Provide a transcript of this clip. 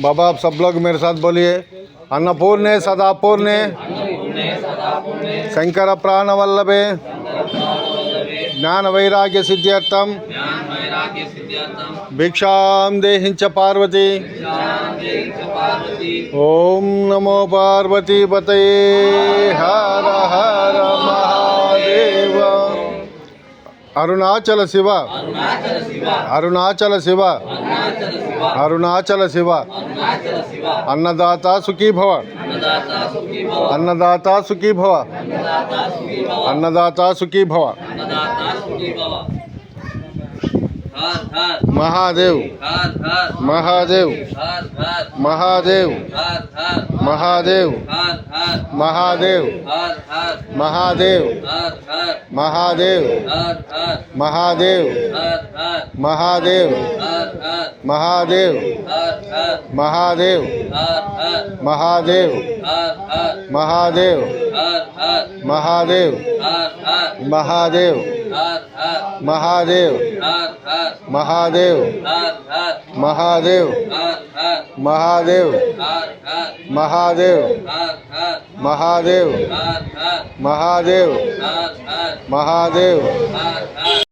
बाबा आप सब लोग मेरे साथ बोलिए। अन्नपूर्णे सदापूर्णे। शंकर प्राण वल्लभे ज्ञान वैराग्य सिद्ध्यर्थम। भिक्षां देहिंच पार्वती। ज्ञान च पार्वती। ओम नमो पार्वती पतये अरुणाचल शिव। अरुणाचल शिव। अरुणाचल शिव। अन्नदाता सुखी भव। अन्नदाता सुखी भव। अन्नदाता सुखी भव। महादेव। महादेव। महादेव। महादेव। हर महादेव महादेव महादेव महादेव महादेव महादेव महादेव महादेव महादेव महादेव महादेव हर हर महादेव हर हर महादेव हर हर